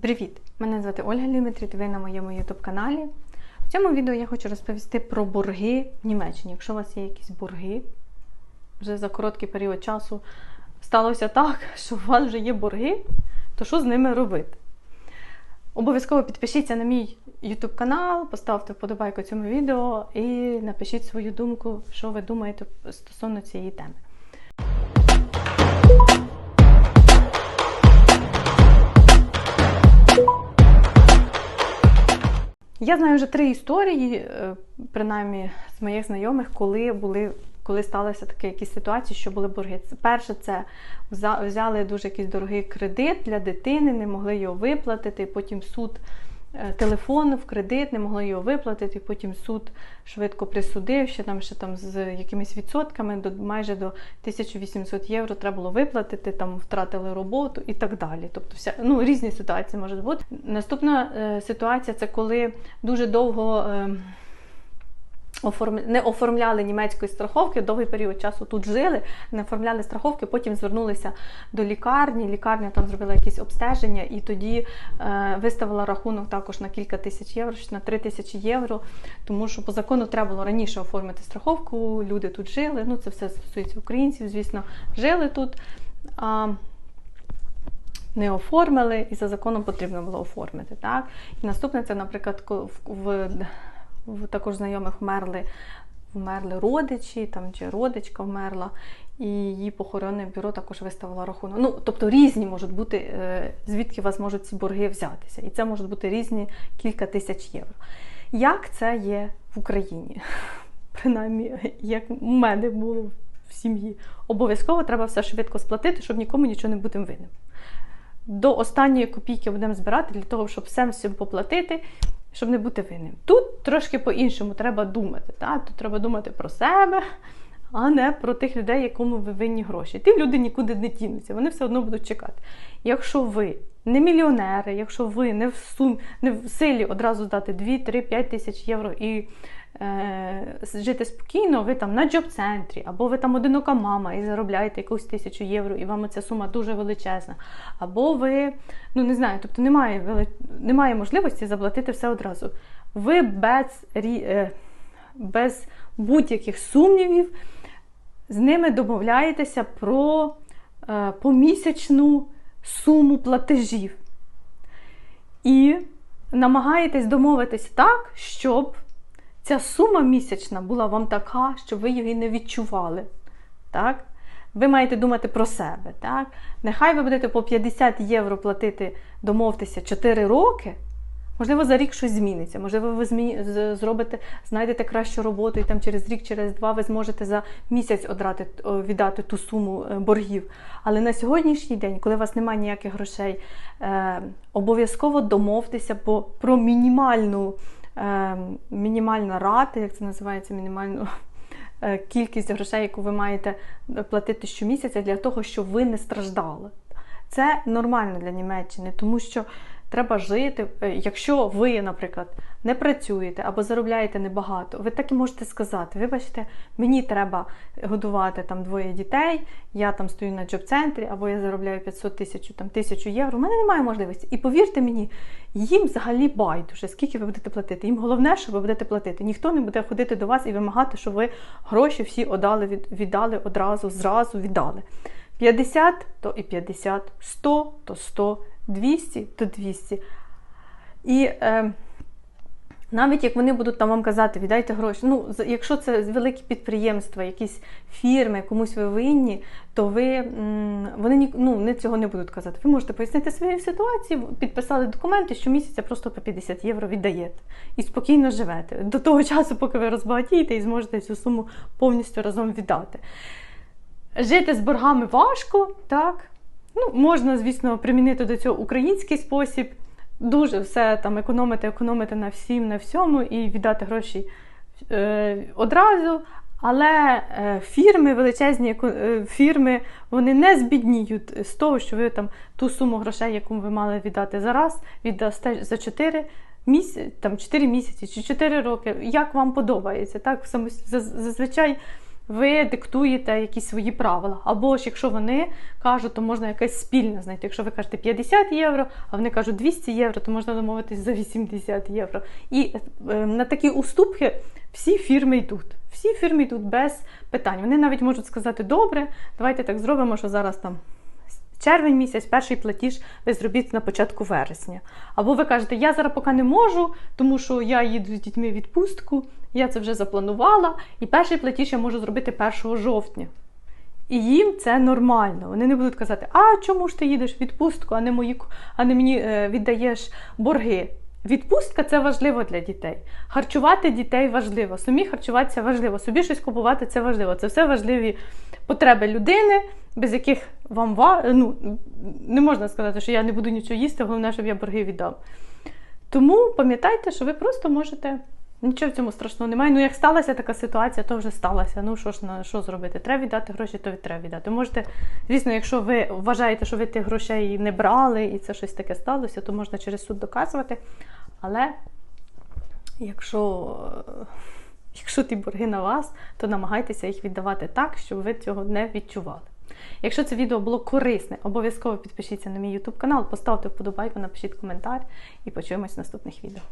Привіт! Мене звати Ольга Ліметріт, ви на моєму YouTube каналі. В цьому відео я хочу розповісти про борги в Німеччині. Якщо у вас є якісь борги, вже за короткий період часу сталося так, що у вас вже є борги, то що з ними робити? Обов'язково підпишіться на мій YouTube канал, поставте вподобайку цьому відео і напишіть свою думку, що ви думаєте стосовно цієї теми. Я знаю вже три історії, е, принаймні з моїх знайомих, коли були. Коли сталися такі якісь ситуації, що були борги. Перше, це взяли дуже якийсь дорогий кредит для дитини, не могли його виплатити. Потім суд телефон в кредит, не могли його виплатити. Потім суд швидко присудив, що там ще там з якимись відсотками до майже до 1800 євро треба було виплатити, там втратили роботу і так далі. Тобто, вся ну різні ситуації можуть бути. Наступна е, ситуація це коли дуже довго. Не оформляли німецької страховки, довгий період часу тут жили, не оформляли страховки, потім звернулися до лікарні. Лікарня там зробила якісь обстеження і тоді е, виставила рахунок також на кілька тисяч євро, на 3 тисячі євро. Тому що по закону треба було раніше оформити страховку, люди тут жили. Ну, це все стосується українців, звісно, жили тут. А, не оформили, і за законом потрібно було оформити. Так? І наступне це, наприклад, в також знайомих вмерли вмерли родичі там, чи родичка вмерла, і її похоронне бюро також виставило рахунок. Ну, Тобто різні можуть бути, е, звідки у вас можуть ці борги взятися. І це можуть бути різні кілька тисяч євро. Як це є в Україні? Принаймні, як у мене було в сім'ї. Обов'язково треба все швидко сплатити, щоб нікому нічого не бути винним. До останньої копійки будемо збирати для того, щоб все всім поплатити щоб не бути винним. Тут трошки по-іншому треба думати. Так? Тут треба думати про себе, а не про тих людей, якому ви винні гроші. Ті люди нікуди не тінуться, вони все одно будуть чекати. Якщо ви не мільйонери, якщо ви не в сум, не в силі одразу здати 2, 3, 5 тисяч євро і жити спокійно, ви там на джоб-центрі, або ви там одинока мама і заробляєте якусь тисячу євро, і вам ця сума дуже величезна. Або ви, ну не знаю, тобто немає немає можливості заплатити все одразу. Ви без, е, без будь-яких сумнівів з ними домовляєтеся про е, помісячну суму платежів. І намагаєтесь домовитись так, щоб ця сума місячна була вам така, щоб ви її не відчували. Так? Ви маєте думати про себе. Так? Нехай ви будете по 50 євро платити, домовтеся 4 роки. Можливо, за рік щось зміниться. Можливо, ви змі... зробите, знайдете кращу роботу, і там через рік, через два ви зможете за місяць одрати, віддати ту суму е, боргів. Але на сьогоднішній день, коли у вас немає ніяких грошей, е, обов'язково домовтеся про мінімальну мінімальна рата, як це називається, мінімальну е, кількість грошей, яку ви маєте платити щомісяця, для того, щоб ви не страждали. Це нормально для Німеччини, тому що треба жити. Е, якщо ви, наприклад, не працюєте або заробляєте небагато, ви так і можете сказати: вибачте, мені треба годувати там двоє дітей, я там стою на джоб-центрі, або я заробляю 500 тисяч там, тисячу євро. У мене немає можливості. І повірте мені, їм взагалі байдуже, скільки ви будете платити. Їм головне, що ви будете платити. Ніхто не буде ходити до вас і вимагати, щоб ви гроші всі віддали, віддали одразу, зразу віддали. 50 то і 50, 100 то 100, 200 то 200. І е, навіть як вони будуть там вам казати, віддайте гроші. Ну, якщо це великі підприємства, якісь фірми, комусь ви винні, то ви вони ну, не цього не будуть казати. Ви можете пояснити свою ситуацію, підписали документи, що місяця просто по 50 євро віддаєте і спокійно живете до того часу, поки ви розбагатієте і зможете цю суму повністю разом віддати. Жити з боргами важко, так? Ну, Можна, звісно, примінити до цього український спосіб. Дуже все там економити, економити на всім, на всьому і віддати гроші е, одразу. Але е, фірми, величезні е, фірми, вони не збідніють з того, що ви там ту суму грошей, яку ви мали віддати зараз, віддасте за 4 місяці, там 4 місяці чи 4 роки, як вам подобається. Так, Зазвичай ви диктуєте якісь свої правила. Або ж якщо вони кажуть, то можна якесь спільне знайти. Якщо ви кажете 50 євро, а вони кажуть 200 євро, то можна домовитись за 80 євро. І е, на такі уступки всі фірми йдуть. Всі фірми йдуть без питань. Вони навіть можуть сказати, добре, давайте так зробимо, що зараз там червень місяць, перший платіж ви зробіть на початку вересня. Або ви кажете, я зараз поки не можу, тому що я їду з дітьми в відпустку, я це вже запланувала, і перший платіж я можу зробити 1 жовтня. І їм це нормально. Вони не будуть казати, а чому ж ти їдеш в відпустку, а не, мої, а не мені е, віддаєш борги. Відпустка це важливо для дітей. Харчувати дітей важливо, самі харчуватися важливо, собі щось купувати це важливо. Це все важливі потреби людини, без яких вам ва... ну, не можна сказати, що я не буду нічого їсти, головне, щоб я борги віддав. Тому пам'ятайте, що ви просто можете. Нічого в цьому страшного немає. Ну, як сталася така ситуація, то вже сталося. Ну що ж на що зробити? Треба віддати гроші, то треба віддати. Можете, звісно, якщо ви вважаєте, що ви тих грошей не брали і це щось таке сталося, то можна через суд доказувати. Але якщо, якщо ті борги на вас, то намагайтеся їх віддавати так, щоб ви цього не відчували. Якщо це відео було корисне, обов'язково підпишіться на мій YouTube канал, поставте вподобайку, напишіть коментар і почуємось в наступних відео.